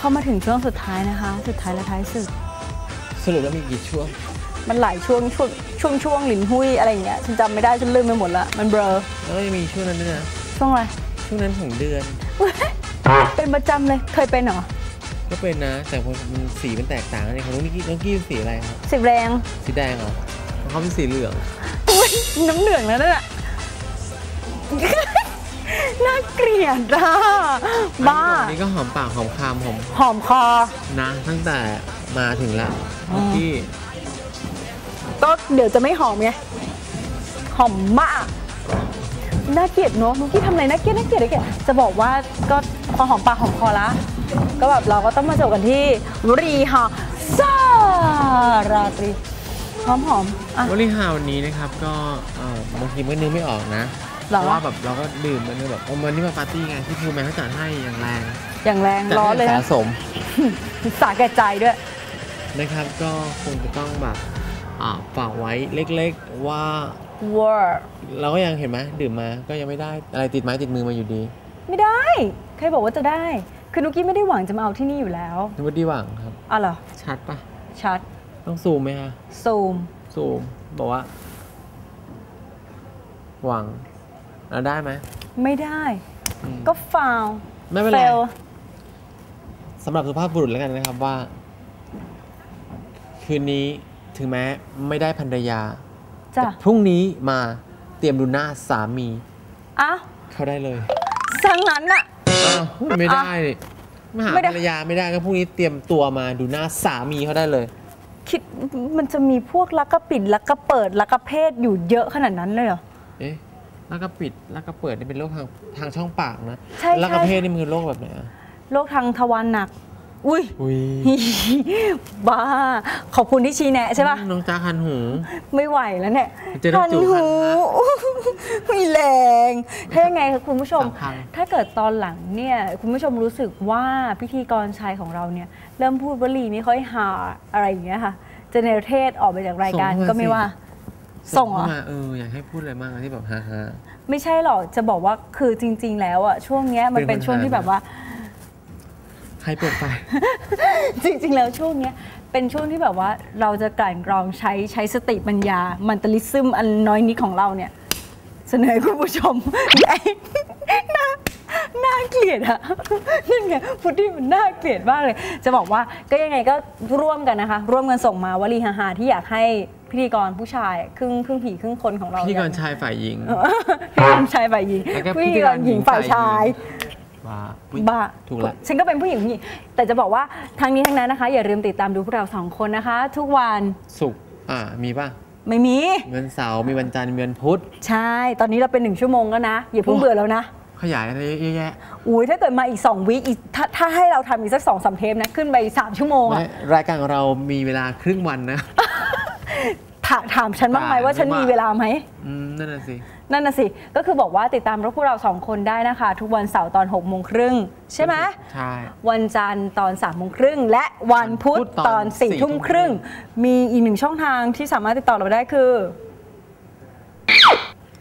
เข้ามาถึงช่วงสุดท้ายนะคะ สุดท้ายและท้ายสุดสรุปแล้วมีกี่ช่วง มันหลายช่วงช่วงช่วงช่วงหลินหุ้ยอะไรอย่างเงี้ยฉันจำไม่ได้ฉันลืมไปหมดละมันเบลอแล้วก็ยังมีช่วงนั้นด้วยนะช่วงอะไรช่วงนั้นของเดือน เป็นประจำเลยเคยเป็นเหรอก็เป็นนะ แต่คนมันสีมันแตกต่างกันเองของน้องนิกกี้น้องกี้เป็นสีอะไรครับสิบแรงสีแดงเหรอของเขาเป็นสีเหลือง อุ๊ยน้ำเหลืองแล้วนั่นน่ะ น่าเกลียดอะบ้า อันนี้ก็หอมปากหอมคำหอมหอมคอ นะตั้งแต่มาถึงละนิกกี้ก็เดี๋ยวจะไม่หอมไง หอมมาก น่าเกลียดเนอะนุกกี้ทำอะไรน่าเกลียดน่าเกลียดน่าเกลียด จะบอกว่าก็พอหอมปากหอมคอละ ก็แบบเราก็ต้องมาจบกันที่รีฮาซาราตรีหอมหอมๆอะวลีฮาวันนี้นะครับก็เอ่อบางทีมันนึกไม่ออกนะหรอ เพราะว่าแบบเราก็ดื่มมันแบบเอาวันนี้มาปาร์ตี้ไงที่พิวแมนเขาจัดให้อย่างแรง อย่างแรงร้อนเลยจัดนะให้สะสมสาแก่ใจด้วยนะครับก็คงจะต้องแบบอ่าฝากไว้เล็กๆว่าวอร์เราก็ยังเห็นไหมดื่มมาก็ยังไม่ได้อะไรติดไม้ติดมือมาอยู่ดี ไม่ได้ ใครบอกว่าจะได้ คือนุกกี้ไม่ได้หวังจะมาเอาที่นี่อยู่แล้วนึกว่าดีหวังครับอ๋อเหรอชัดปะชัด ต้องซูมไหมฮะซูมซูมบอกว่า หวัง เราได้ไหมไม่ได้อืมก็ฟาวไม่เป็นไรลสำหรับสุภาพบุรุษแล้วกันนะครับว่า คืนนี้ถึงแม้ไม่ได้ภรรยาจ้ะแต่พรุ่งนี้มาเตรียมดูหน้าสามีอ้าวเขาได้เลยสังนั้นอะอ้าวไม่ได้นี่มาหาไม่ได้ภรรยาไม่ได้ก็พรุ่งนี้เตรียมตัวมาดูหน้าสามีเขาได้เลย คิดมันจะมีพวกลักกระปิดลักกระเปิดลักกระเพศอยู่เยอะขนาดนั้นเลยเหรอเอ๊ะ แล้วก็ปิดแล้วก็เปิดนี่เป็นโรคทางทางช่องปากนะใช่แล้วก็ใช่เพศนี่มันคือโรคแบบไหนอะโรคทางทวารหนัก อุ้ย อุ้ยบ้า ขอบคุณที่ชี้แนะใช่ปะน้องจ้าคันหู ไม่ไหวแล้วเนี่ยจะได้จูบคันไม่แรง ถ้ายังไงคะคุณผู้ชมสามพันถ้าเกิดตอนหลังเนี่ยคุณผู้ชมรู้สึกว่าพิธีกรชายของเราเนี่ย เริ่มพูดวลีไม่ค่อยหาอะไรอย่างเงี้ยค่ะ จะเนรเทศออกไปจากรายการก็ไม่ว่า ส่ง เหรอเข้ามาเอออยากให้พูดอะไรมากที่แบบฮ่าฮ่า ไม่ใช่หรอกจะบอกว่าคือจริง ๆ แล้วอะช่วงเนี้ยมันเป็นเป็นปัญหา ช่วงที่แบบว่า ใครเปิดไฟ จริง ๆ แล้วช่วงเนี้ยเป็นช่วงที่แบบว่าเราจะกลั่นกรองใช้ใช้สติปัญญา มันตลิซึมอันน้อยนิดของเราเนี่ย เสนอให้คุณผู้ชมไอ้น่าน่าเกลียดอะนั่นไงพุดดิ้งมันน่าเกลียดมากเลย จะบอกว่าก็ยังไงก็ร่วมกันนะคะ ร่วมกันส่งมาวลีฮาๆที่อยากให้ พิธีกรผู้ชายครึ่งครึ่งผีครึ่งคนของเราพิธีกรอย่างชายฝ่ายหญิงพิธีกรชายฝ่ายหญิงแล้วก็พิธีกรหญิงฝ่ายชายบ้าอุ๊ยบ้าถูกละฉันก็เป็นผู้หญิงผู้หญิงแต่จะบอกว่าทั้งนี้ทั้งนั้นนะคะ อย่าลืมติดตามดูพวกเราสองคนนะคะ ทุกวันสุกร์อ่ามีป่ะไม่มีมีวันเสาร์มีวันจันทร์มีวันพุธใช่ ตอนนี้เราเป็นหนึ่งชั่วโมงแล้วนะ อย่าเพิ่งโอ้เบื่อแล้วนะ ขยายอะไรเยอะแยะอุ้ยถ้าเกิดมาอีก 2วิอีกถ้าถ้าให้เราทำอีกสักสองสามเทปนะ ขึ้นไป 3 ชั่วโมงไม่อะรายการของเรามีเวลาครึ่งวันนะ ถาถามฉันบ้างไหมได้ว่าฉันไม่มีว่าเวลาไหมอืมนั่นน่ะสินั่นน่ะสิก็คือบอกว่าติดตามพวกเราสองคนได้นะคะ ทุกวันเสาร์ตอน6กโมงครึ่งใช่ไหมใช่วันจันทร์ตอน3ามโมงครึ่งและวันพุธวันพุธตตออนน4ี่4ทุ่มครึ่ง มีอีกหนึ่งช่องทางที่สามารถติดต่อเราได้คือ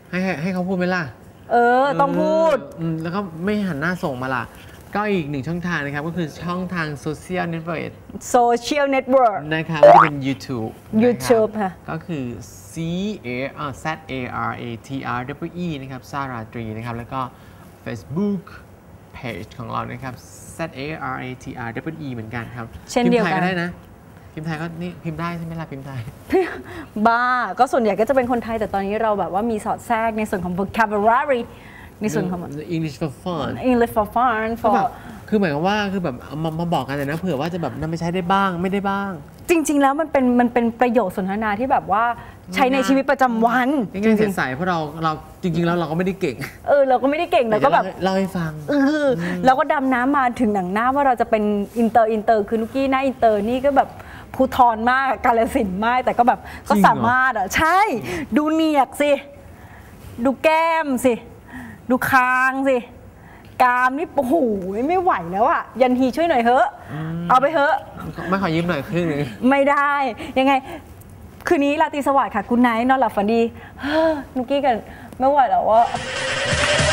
ให้ให้ให้เขาพูดไหมล่ะ เออ ต้องพูดอืมแล้วก็ไม่หันหน้าส่งมาล่ะ ก็อีกหนึ่งช่องทางนะครับ ก็คือช่องทางโซเชียลเน็ตเวิร์ก Social Network นะครับก็จะเป็น YouTube นะครับ YouTube ค่ะ ก็คือ C A R Z A R A T R W E นะครับซาราตรีนะครับ แล้วก็ Facebook Page ของเรานะครับ Z A R A T R W E เหมือนกันครับเช่นเดียวกันพิมพ์ไทยก็ได้นะพิมพ์ไทยก็นี่พิมพ์ได้ใช่ไหมล่ะพิมพ์ไทย บ้า ก็ส่วนใหญ่ก็จะเป็นคนไทยแต่ตอนนี้เราแบบว่ามีสอดแทรกในส่วนของ vocabulary ในส่วนของ English for fun English for fun ก็ for แบบคือหมายความว่าคือแบบเอามามาบอกกันแต่นะเผื่อว่าจะแบบนำไปใช้ได้บ้างไม่ได้บ้าง จริง ๆ แล้วมันเป็นมันเป็นประโยคสนทนาที่แบบว่าใช้ในชีวิตประจำวันง่ายจๆริงใสๆเพราะเราเราจริง ๆ แล้วเราก็ไม่ได้เก่งๆเออเราก็ไม่ได้เก่งเราก็แบบเล่าให้ฟังเออแล้วก็ดำน้ำมาถึงหนังหน้าว่าเราจะเป็นอินเตอร์อินเตอร์คือนุกกี้หน้าอินเตอร์นี่ก็แบบภูทรมากกาลสินธุ์มากแต่ก็แบบก็จริงเหรอสามารถอะใช่ ดูเนียกสิ ดูแก้มสิ ดูคางสิกรามนี่โอ้โหไม่ไหวแล้วอะยันฮีช่วยหน่อยเถอะ เอาไปเถอะ ไม่ขอยืมหน่อยครึ่งหนึงไม่ได้ ยังไง คืนนี้ราตรีสวัสดิ์ค่ะ คุณไนท์นอนหลับฝันดี เฮ้อนุกกี้กัน ไม่ไหวแล้วว่าไ